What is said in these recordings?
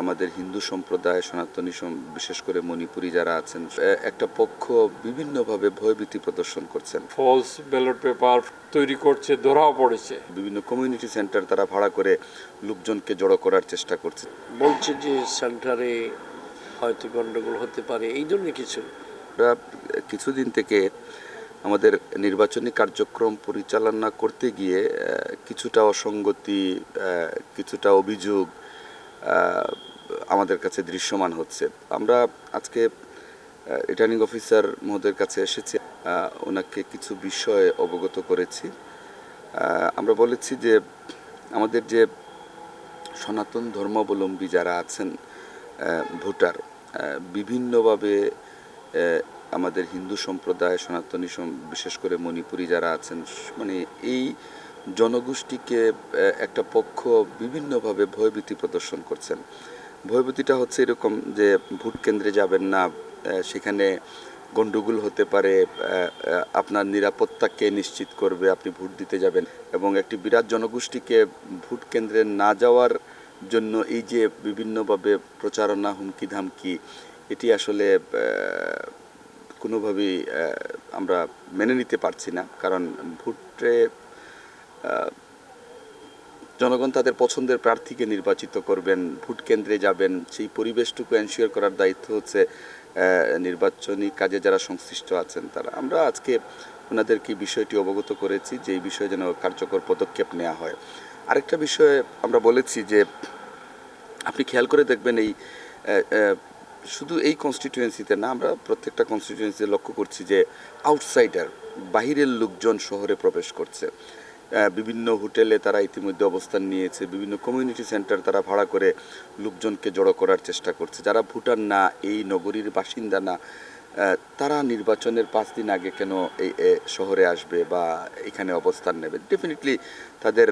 আমাদের হিন্দু সম্প্রদায় সনাতনী বিশেষ করে মণিপুরী যারা আছেন একটা পক্ষ বিভিন্নভাবে ভয়ভীতি প্রদর্শন করছেন। ফলস ব্যালট পেপার তৈরি করছে ধরাও পড়েছে। বিভিন্ন কমিউনিটি সেন্টার তারা ভাড়া করে লোকজনকে জড়ো করার চেষ্টা করছে। বলছে যে সেন্টারে হয়তো গন্ডগোল হতে পারে এই ধরনের কিছু। কিছুদিন থেকে আমাদের নির্বাচনী কার্যক্রম পরিচালনা করতে গিয়ে কিছুটা অসঙ্গতি কিছুটা অভিযোগ আমাদের কাছে দৃশ্যমান হচ্ছে। আমরা আজকে রিটার্নিং অফিসার মহোদয়ের কাছে এসেছি। ওনাকে কিছু বিষয়ে অবগত করেছি। আমরা বলেছি যে, আমাদের যে সনাতন ধর্মাবলম্বী যারা আছেন ভোটার বিভিন্নভাবে আমাদের হিন্দু সম্প্রদায়, সনাতনী বিশেষ করে মণিপুরী যারা আছেন মানে এই জনগোষ্ঠীকে একটা পক্ষ বিভিন্নভাবে ভয়ভীতি প্রদর্শন করছেন। ভয়ভীতিটা হচ্ছে এরকম যে, ভোট কেন্দ্রে যাবেন না সেখানে গন্ডগোল হতে পারে আপনার নিরাপত্তাকে নিশ্চিত করবে, আপনি ভোট দিতে যাবেন এবং একটি বিরাট জনগোষ্ঠীকে ভোট কেন্দ্রে না যাওয়ার জন্য এই যে বিভিন্নভাবে প্রচারণা, হুমকি, ধামকি, এটি আসলে কোনোভাবেই আমরা মেনে নিতে পারছি না। কারণ ভোটে জনগণ তাদের পছন্দের প্রার্থীকে নির্বাচিত করবেন, ভোট কেন্দ্রে যাবেন। সেই পরিবেশটুকু এনশিওর করার দায়িত্ব হচ্ছে নির্বাচনী কাজে যারা সংশ্লিষ্ট আছেন তারা। আমরা আজকে ওনাদেরকে বিষয়টি অবগত করেছি যে এই বিষয়ে যেন কার্যকর পদক্ষেপ নেওয়া হয়। আরেকটা বিষয়ে আমরা বলেছি যে আপনি খেয়াল করে দেখবেন এই শুধু এই কনস্টিটিউয়েন্সিতে না, আমরা প্রত্যেকটা কনস্টিটিউয়েন্সিতে লক্ষ্য করছি যে আউটসাইডার বাহিরের লোকজন শহরে প্রবেশ করছে। বিভিন্ন হোটেলে তারা ইতিমধ্যে অবস্থান নিয়েছে, বিভিন্ন কমিউনিটি সেন্টার তারা ভাড়া করে লোকজনকে জড়ো করার চেষ্টা করছে। যারা ভুটান না, এই নগরীর বাসিন্দা না তারা নির্বাচনের পাঁচ দিন আগে কেন এই শহরে আসবে বা এখানে অবস্থান নেবে? ডেফিনেটলি তাদের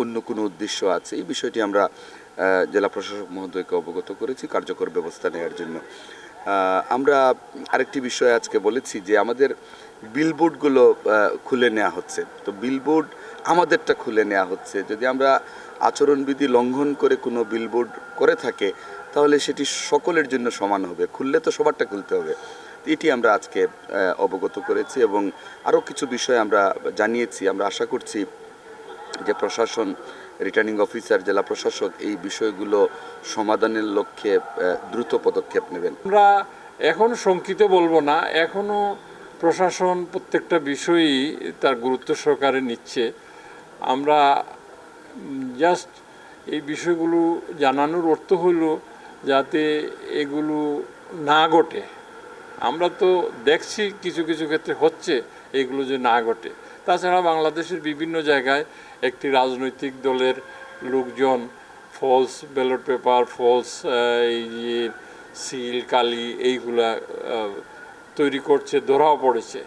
অন্য কোনো উদ্দেশ্য আছে। এই বিষয়টি আমরা জেলা প্রশাসক মহোদয়কে অবগত করেছি কার্যকর ব্যবস্থা নেওয়ার জন্য। আমরা আরেকটি বিষয় আজকে বলেছি যে আমাদের বিলবোর্ডগুলো খুলে নেওয়া হচ্ছে। তো বিলবোর্ড আমাদেরটা খুলে নেওয়া হচ্ছে। যদি আমরা আচরণবিধি লঙ্ঘন করে কোনো বিলবোর্ড করে থাকে, তাহলে সেটি সকলের জন্য সমান হবে। খুললে তো সবারটা খুলতে হবে। এটি আমরা আজকে অবগত করেছি এবং আরও কিছু বিষয় আমরা জানিয়েছি। আমরা আশা করছি যে প্রশাসন রিটার্নিং অফিসার জেলা প্রশাসক এই বিষয়গুলো সমাধানের লক্ষ্যে দ্রুত পদক্ষেপ নেবেন। আমরা এখন শঙ্কিত বলব না। এখনও প্রশাসন প্রত্যেকটা বিষয়ই তার গুরুত্ব সহকারে নিচ্ছে। আমরা জাস্ট এই বিষয়গুলো জানানোর অর্থ হইল যাতে এগুলো না ঘটে। আমরা তো দেখছি কিছু কিছু ক্ষেত্রে হচ্ছে এগুলো যে না ঘটে। তাছাড়া বাংলাদেশের বিভিন্ন জায়গায় একটি রাজনৈতিক দলের লোকজন ফলস ব্যালট পেপার ফলস এই যে সিল কালি এইগুলা তৈরি করছে, ধরাও পড়েছে।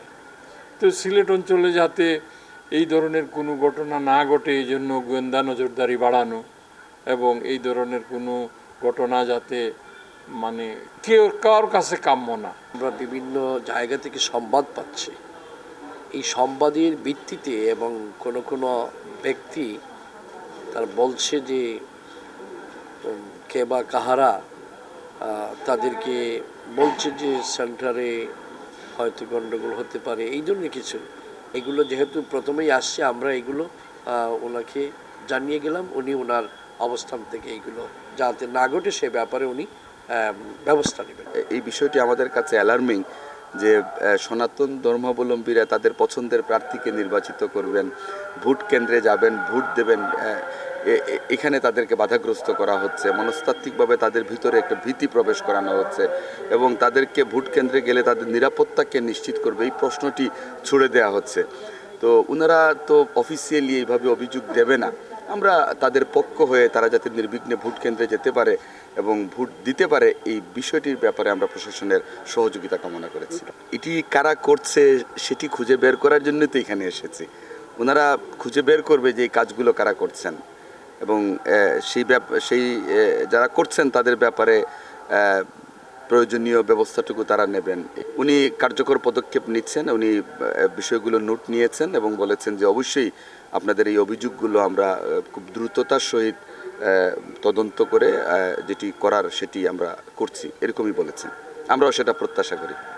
তো সিলেট অঞ্চলে যাতে এই ধরনের কোনো ঘটনা না ঘটে এই জন্য গোয়েন্দা নজরদারি বাড়ানো এবং এই ধরনের কোনো ঘটনা যাতে মানে কেউ কার কাছে কাম্য না। আমরা বিভিন্ন জায়গা থেকে সংবাদ পাচ্ছি। এই সংবাদের ভিত্তিতে এবং কোনো কোনো ব্যক্তি তার বলছে যে কে বা কাহারা তাদেরকে বলছে যে, সেন্টারে হয়তো গণ্ডগোল হতে পারে, এই ধরনের কিছু। এগুলো যেহেতু প্রথমেই আসছে, আমরা এগুলো ওনাকে জানিয়ে গেলাম, উনি ওনার অবস্থান থেকে এগুলো যাতে না ঘটে সে ব্যাপারে উনি ব্যবস্থা নেবেন। এই বিষয়টি আমাদের কাছে অ্যালার্মিং যে সনাতন ধর্মাবলম্বীরা তাদের পছন্দের প্রার্থীকে নির্বাচিত করবেন, ভোট কেন্দ্রে যাবেন, ভোট দেবেন এখানে তাদেরকে বাধাগ্রস্ত করা হচ্ছে, মনস্তাত্ত্বিকভাবে তাদের ভিতরে একটা ভীতি প্রবেশ করানো হচ্ছে এবং তাদেরকে ভোট কেন্দ্রে গেলে তাদের নিরাপত্তাকে নিশ্চিত করবে, এই প্রশ্নটি ছুড়ে দেওয়া হচ্ছে। তো ওনারা তো অফিসিয়ালি এইভাবে অভিযোগ দেবে না। আমরা তাদের পক্ষ হয়ে তারা যাতে নির্বিঘ্নে ভোট কেন্দ্রে যেতে পারে এবং ভোট দিতে পারে, এই বিষয়টির ব্যাপারে আমরা প্রশাসনের সহযোগিতা কামনা করেছি এটি কারা করছে সেটি খুঁজে বের করার জন্যই তো এখানে এসেছি। ওনারা খুঁজে বের করবে যে এই কাজগুলো কারা করছেন। এবং সেই সেই যারা করছেন তাদের ব্যাপারে প্রয়োজনীয় ব্যবস্থাটুকু তারা নেবেন। উনি কার্যকর পদক্ষেপ নিচ্ছেন, উনি বিষয়গুলো নোট নিয়েছেন এবং বলেছেন যে অবশ্যই আপনাদের এই অভিযোগগুলো আমরা খুব দ্রুততার সহিত তদন্ত করে যেটি করার সেটি আমরা করছি, এরকমই বলেছেন। আমরাও সেটা প্রত্যাশা করি।